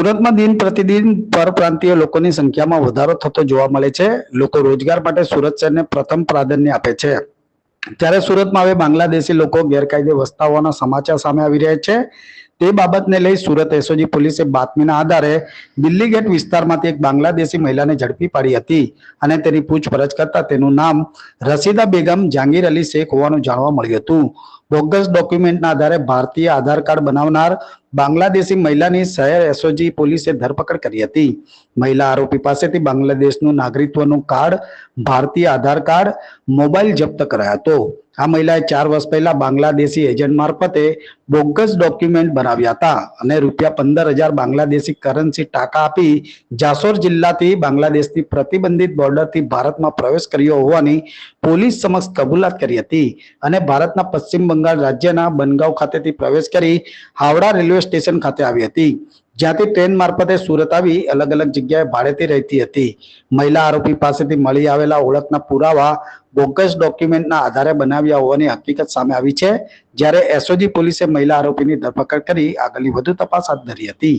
સુરતમાં દિન પ્રતિદિન પરપ્રાંતીય લોકોની સંખ્યામાં વધારો થતો જોવા મળે છે. લોકો રોજગાર માટે સુરત શહેરને પ્રથમ પ્રાધાન્ય આપે છે. ત્યારે સુરતમાં હવે બાંગ્લાદેશી લોકો ગેરકાયદે વસતા હોવાના સમાચાર સામે આવી રહ્યા છે. તે બાબતને લઈ સુરત એસઓજી પોલીસે બાતમીના આધારે દિલ્હી ગેટ વિસ્તારમાંથી એક બાંગ્લાદેશી મહિલાને ઝડપી પાડી હતી અને તેની પૂછપરછ કરતા તેનું નામ રસીદા બેગમ જાંગીર અલી શેખ હોવાનું જાણવા મળ્યું હતું. બોગસ ડોક્યુમેન્ટના આધારે ભારતીય આધાર કાર્ડ બનાવનાર બાંગ્લાદેશી મહિલાની શહેર એસઓજી પોલીસે ધરપકડ કરી હતી. મહિલા આરોપી પાસેથી બાંગ્લાદેશનું નાગરિકત્વનું કાર્ડ, ભારતીય આધાર કાર્ડ, મોબાઈલ જપ્ત કરાયો હતો. આ મહિલાએ ચાર વર્ષ પહેલા બાંગ્લાદેશી એજન્ટ મારફતે બોગસ ડોક્યુમેન્ટ બનાવ્યા હતા અને રૂપિયા પંદર હજાર બાંગ્લાદેશી કરન્સી ટાંકા આપી જાસોર જિલ્લાથી બાંગ્લાદેશની પ્રતિબંધિત બોર્ડરથી ભારતમાં પ્રવેશ કર્યો હોવાની પોલીસ સમક્ષ કબૂલાત કરી હતી અને ભારતના પશ્ચિમ બંગાળ રાજ્યના બનગાંવ ખાતેથી પ્રવેશ કરી હાવડા રેલવે સ્ટેશન ખાતે આવી હતી. જ્યાંથી ટ્રેન મારફતે સુરત આવી અલગ અલગ જગ્યાએ ભાડેથી રહેતી હતી. મહિલા આરોપી પાસેથી મળી આવેલા ઓળખના પુરાવા બોગસ ડોક્યુમેન્ટના આધારે બનાવ્યા હોવાની હકીકત સામે આવી છે. જ્યારે એસઓજી પોલીસે મહિલા આરોપીની ધરપકડ કરી આગળની વધુ તપાસ હાથ ધરી હતી.